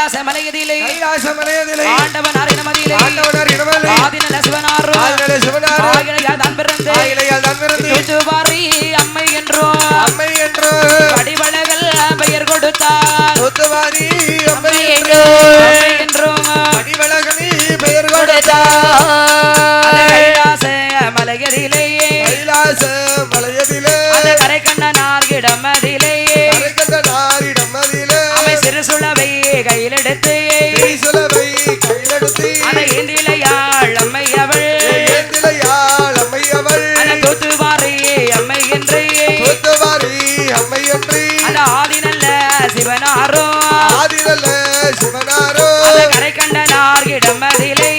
கைலாச மலையதிலே கைலாச மலையதிலே ஆண்டவன் அரணமதியிலே ஆண்டவனார் இடமலை ஆதிநல சிவனாரோ ஆதிநல சிவனார் ஆகிலையால் தான் பிறந்து. ஆயிலையால் தான் பிறந்து. தூத்துவாரி அம்மை என்றோ. அம்மை என்று. கடிவளகள் பெயர் கொடுத்தார். சொத்துவாரி அம்மை என்று. என்றோ. அடிவளகனி பெயர் அந்த கொடுத்தார். கைலாச மலையதிலே கைலாச மலையதிலே அந்த கரை கண்ணனார் இடமதிலே. கரைக்கண்ட நாரிடம் அதிலே அவை சிறு சுளவை கையிலெடுத்து திரிசுலவை கையிலெடுத்து. அந்த ஏந்திலையாள் அம்மை அவள் ஏந்திலையாள் அம்மை அவள் அந்த தூத்துவாரி அம்மை என்று சொத்துவாரி அம்மை என்று அந்த ஆதி நல்ல சிவனாரோ சிவனாரோ கரை நாரிடம் அதிலே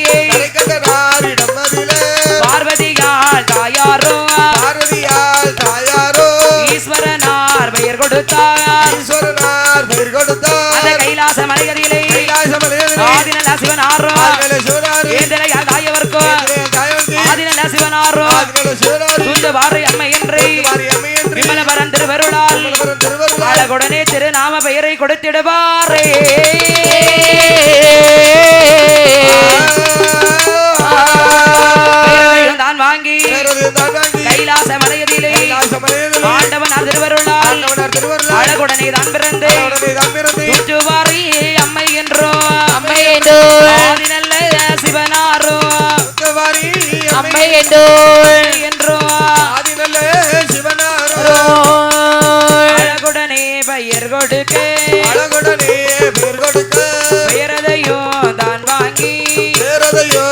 பார்வதியாள் தாயாரோ. பார்வதியால் தாயாரோ. ஈஸ்வரனார் பெயர் கொடுத்தார். ஆதி நல்ல சிவனாரோ ஆதிரல்ல சிவனாரு ஏந்திலையாள் தாயவர்க்கோ தாயவந்தி ஆதி நல்ல சிவனாரோ ஆதிரல்ல சிவனாரு தூத்துவாரி அம்மை என்று விமலபரன் திருவருளால். அழகுடனே திருநாம பெயரை கொடுத்திடுவாரே. தான் வாங்கி. கைலாச மலையதிலே. ஆண்டவன் திருவருளால். அழகுடனே தான் பிறந்து. அம்மை என்றோ என்றோ அழகுடனே பெயர் கொடுக்க. பெயரதையும் தான் வாங்கி. ஒன்றொடியாள்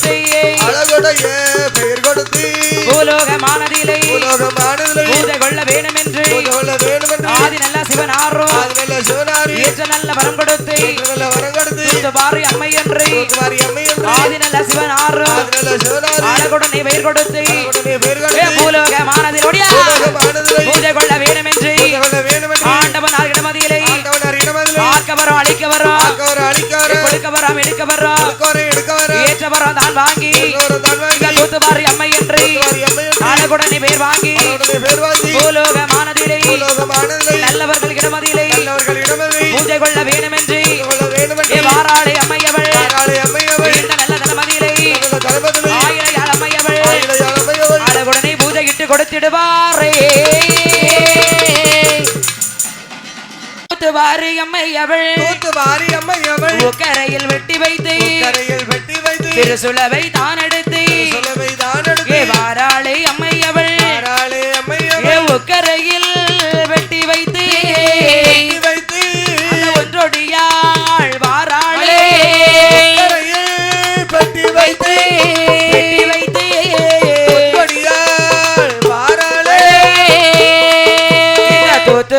பெயர் கொடுத்து அழகுடைய பெயர் கொடுத்து. பூலோகமானதிலே. உலகமானதிலே பூஜை கொள்ள வேண்டுமென்று கொள்ள வேண்டுமென்று ஆதி நல்ல சிவனாரோ. ஆதிதல்ல சிவனாரி. ஏற்ற நல்ல வரம் கொடுத்து. நல்ல வரம் கொடுத்து. தூத்துவாரி அம்மை என்று வாரி அம்மை என்று ஆதி நல்ல சிவனாரோ. ஆதிதல்ல சிவனாரி. அழகுடனே பெயர் கொடுத்து. அழகுடைய பெயர் ஏ கொடுத்து பூலோகமானதில் ஒடியா உலகமானதிலே பூஜை கொள்ள வேண்டுமென்று கொள்ள வேண்டுமென்று ஆண்டவன் இடமதியிலே ஆண்டவனார் இடமதிலே. ஆக்க வரோம் அழிக்க வரோம். கொடுக்க வரோம் எடுக்க வரோம். பூலோகமானதிலே நல்லவர்கள் இடமதியிலே நல்லவர்கள் இடமதி பூஜை கொள்ள வேண்டுமென்று. ஏ வாராளே அம்மையவள். நல்ல ஆயிரையாள் பூஜை இட்டு கொடுத்திடுவாரே. தூத்துவாரி கரையில் வெட்டி வைத்து. கரையில் வெட்டி வைத்து. திருசுளவை தான் எடுத்து சுலவை தான் எடுத்து வாராளே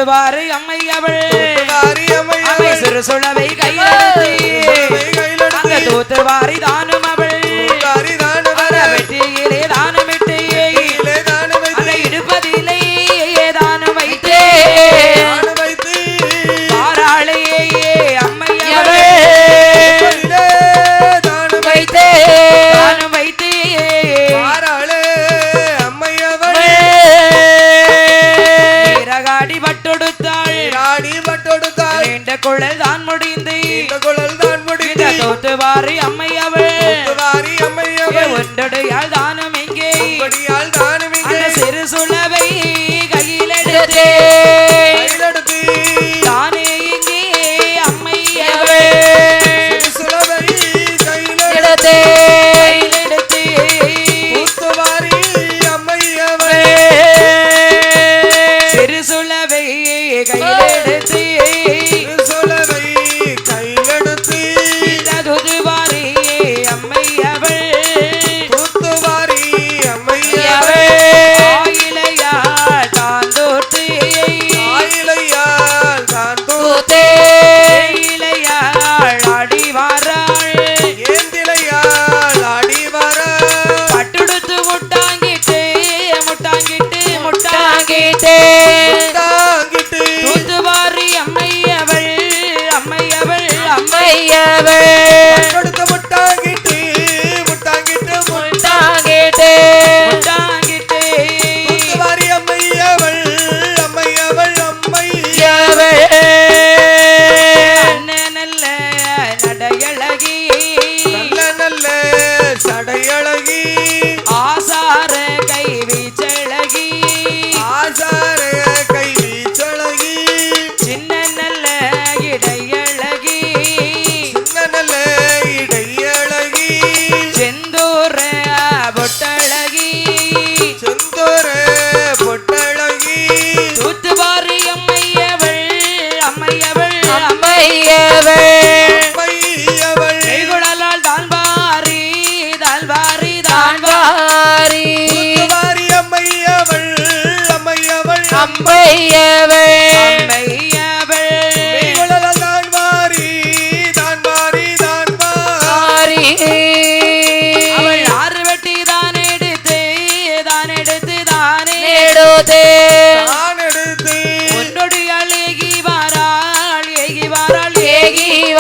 தூத்துவாரி அம்மையவள் அம்மை அம்மையவள் சிறு சுளவை கையெழுத்து.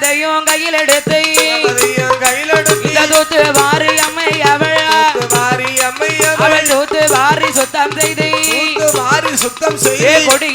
அதையும் கையில் எடுத்து. தூத்து வாரி அம்மை அவள். வாரி அம்மை அவள். தூத்து வாரி சுத்தம் செய்து. வாரி சுத்தம் செய்து. கொடி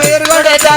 பெயர் கொடுத்தா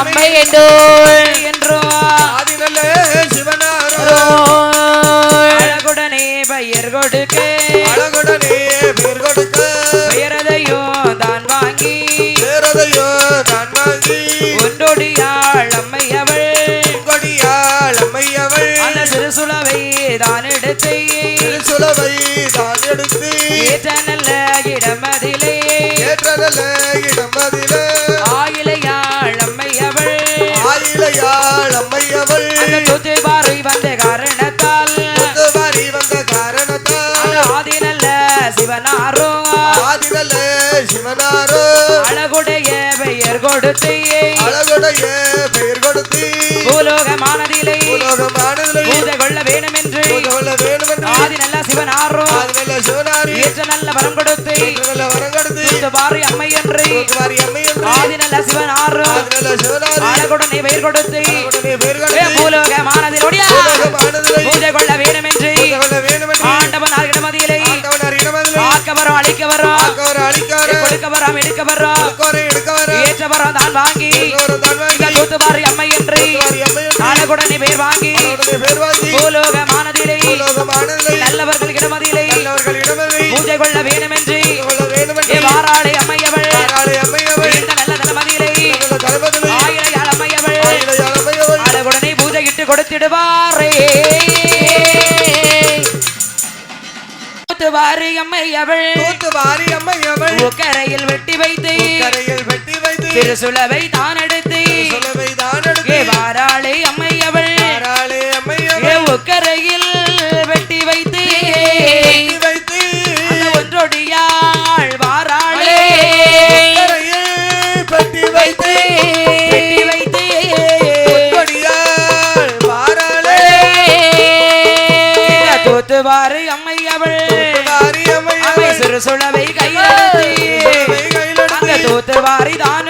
அம்மை என்றோ சிவனாரோ? ஆதினல்ல சிவனாரோ? அழகுடைய பெயர் கொடுத்து அழகுடைய பெயர் கொடுத்து பூலோகமானதிலே. உலகமானதிலே பூஜை கொள்ள வேணும் என்று கொள்ள வேண்டுமென்று ஆதி நல்ல சிவனாரோ? ஆதினல்ல சிவனாரி. ஏற்ற நல்ல வரம் கொடுத்து. ஏற்றதல்ல வரம் கொடுத்து. தூத்து பாறை அம்மை என்று முத்துவாரி அம்மை என்று ஆதி நல்ல சிவனாரோ ஆதினல்ல சிவனாரி அழகுடனே பெயர் கொடுத்து. பூலோகமானதிலோடியா. உலகமானதிலே பூஜை கொள்ள கொடுக்க வரும் எடுக்க வரும். எடுக்க வர ஏற்ற வரும் தான் வாங்கி. தூத்துபாரி அம்மை என்று அழகுடனே பேர் வாங்கி. பூலோகமானதிலே. உலகமானதிலே நல்லவர்கள் இடமதிலே பூஜை கொள்ள வேணும் என்று வாராளை அம்மையவள். இந்த நல்ல ஆயிலையாள் அம்மையவள். அழகுடனே பூஜை இட்டு கொடுத்திடுவாரே. தூத்துவாரி அம்மையவள். தூத்துவாரி அம்மையவள். உக்கரையில் வெட்டி வைத்து கரையில் வெட்டி வைத்து திருசுலவை தான் எடுத்து சுலவை தான் எடுத்து வாராளை அம்மையவள். நாளை ஏ அம்மையவள் உக்கரையில் வெட்டி வைத்து. வெட்டி வைத்து. ஒன்றொடியாள் வாராளே. கரையில் வெட்டி வைத்து. வெட்டி வைத்து. வாராளே. அம்மை அம்மையவள் சிறுசுலவை கையில் சுலவை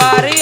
বাড়ি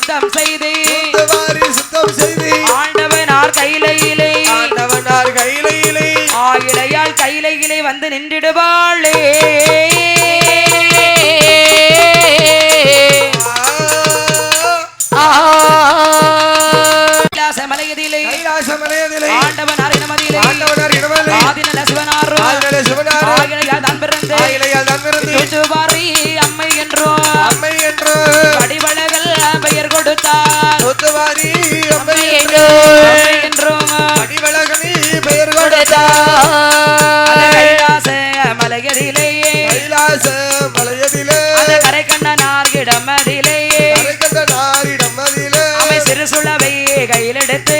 சுத்தம் செய்து. சுத்தம் செய்து. ஆண்டவனார் கையிலே ஆண்டவனார் கையிலே ஆயிலையால் கையிலே வந்து நின்றிடுவாளே. ஆண்டவனார் இனமதியிலே ஆண்டவனார் இனமதியிலே ஆதின சிவனார் ஆதின சிவனார் அம்மை என்றோ. அம்மை என்றோ. கொடுத்தார். முத்துவாரி அம்மை என்றோம் அடிவழகனி பெயர் கொடுத்தார். மலையதிலேயே கைலாச மலையதிலே கரை கண்ட நார்கிடமதிலேயே கரை கண்ட நாரிடமதிலே அவை கையிலெடுத்து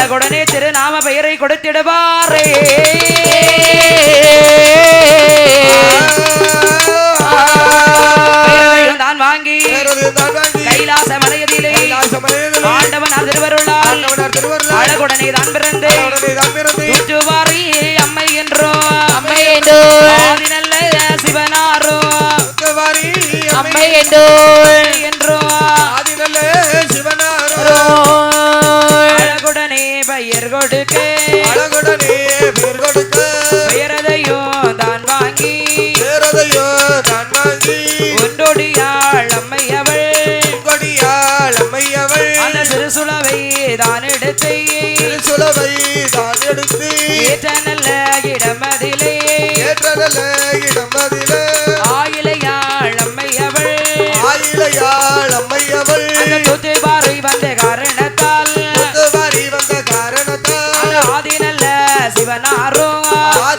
அழகுடனே திருநாம பெயரை கொடுத்திடுவாரே. தான் வாங்கி கைலாச மலையதிலே ஆண்டவன் திருவருளால் அழகுடனே தான் பிறந்து அம்மை என்றோ அம்மை என்றோ நல்ல சிவனாரோ அம்மை என்றோ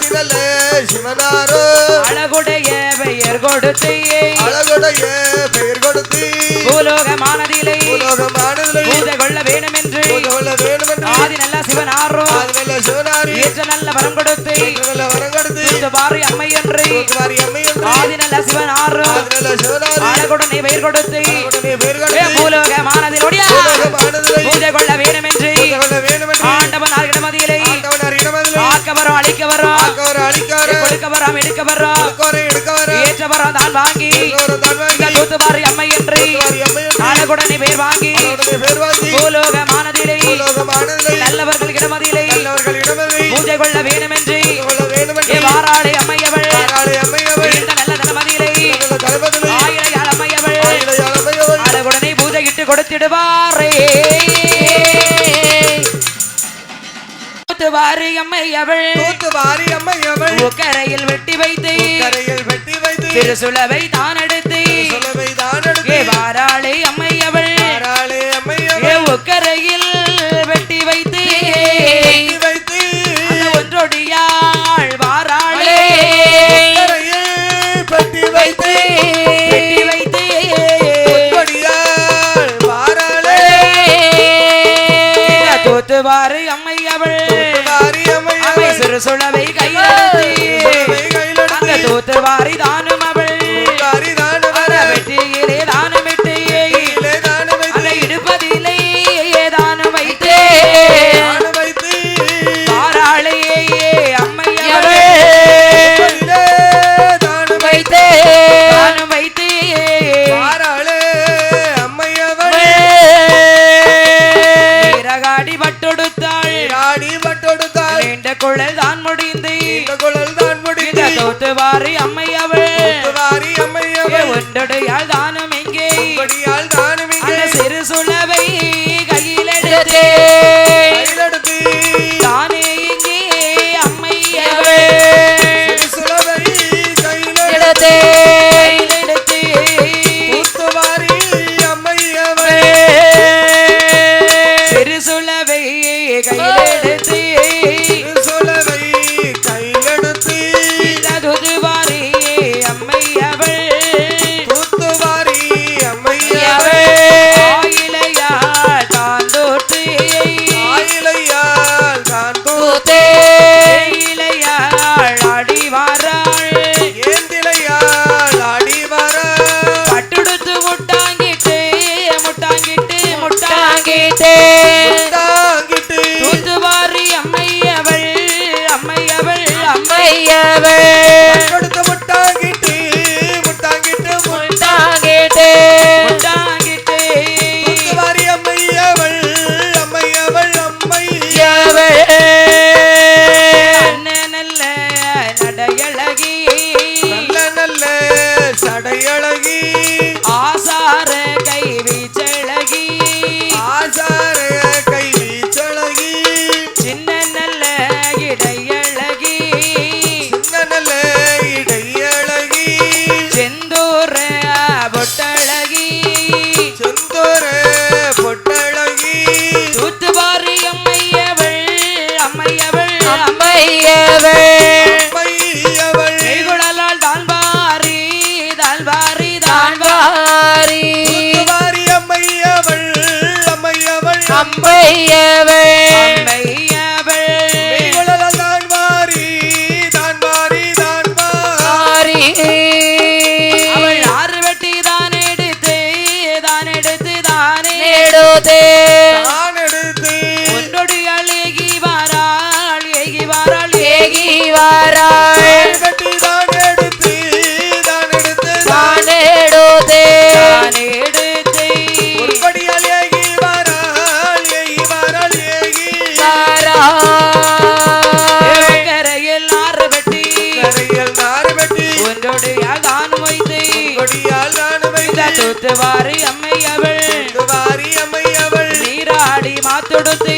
ஆதிநல்ல சிவனாரோ. அழகுடைய பெயர் கொடுத்து அழகுடைய பெயர் கொடுத்து பூலோகமானதிலே. உலகமானதிலே பூஜை கொள்ள வேணும் என்று கொள்ள வேண்டுமென்று ஆதி நல்ல சிவனாரோ. ஆதிநல்ல சிவனாரி. ஏற்ற நல்ல வரம் கொடுத்து. நல்ல வரம் கொடுத்து. தொத்து பாறை அம்மை என்று வாரி அம்மை என்று ஆதி நல்ல சிவனாரோ. ஆதிநல்ல சிவனாரி. அழகுடனே பெயர் கொடுத்து. உடனே பெயர் கொடுத்து. பூலோகமானதிலுடைய உலகமானதிலே பூஜை கொள்ள வேணும் என்று கொள்ள வேண்டுமென்று ஆண்டவன் இடமதியிலே. ஆண்டவனார் இடமதிலே ஆக்க வரும் அழிக்க வரும். கொடுக்க வரும் எடுக்க வரும். எடுக்கவரை எடுக்கவர ஏற்ற வரும் தான் வாங்கி ஒரு தன்வாங்கி இந்த தூத்து பாறை அம்மை என்று அழகுடனே பெயர் வாங்கி பூலோகமானதிலே உலகமானதிலே நல்லவர்கள் இடமதிலே பூஜை கொள்ள வேணும் என்று வாராளே அம்மையவள். இந்த நல்ல அம்மையவள். ஆயிலையாள் அம்மையவள். அழகுடனே பூஜை இட்டு கொடுத்திடுவாரே. வாரி அம்மையவள் தூத்து வாரி அம்மையவள் உக்கரையில் வெட்டி வைத்து. கரையில் வெட்டி வைத்து. திருசுலவை தான் எடுத்து. சுலவை தான் எடுத்து. வாராளே அம்மையவள் ஆராளி ஏ அம்மையவள் உக்கரையில் வெட்டி வைத்து. வைத்து. ஒன்றொடியாள் வாராளே. வெட்டி வைத்து. வெட்டி வைத்து. வாராளே. தூத்துவாறு அம்மையவள் சுழவை கையில் சுலவை கையில் அந்த எடுத்து தூத்துவாரி தானும் அவள் வாரி வெற்றியிலே தானுமிட்டு கையிலே தான் அந்த வைத்து இடுப்பதிலே தானும் வைத்து. பாராளையே அம்மையவள் கையிலே தான் வைத்தே. தானும் வைத்து வாராளே அம்மையவள் வீரகாடி பட்டொடுத்தாள். பட்டொடுத்தாள். நீண்ட குழல் தான் முடிந்து. இந்த குழல் தான் முடித்து தோத்துவாரி அம்மையவள் வாரி ஏ அம்மையவள் ஒன்றொடையாள் தானும் எங்கே கொடியாள் மாத்தொடுத்து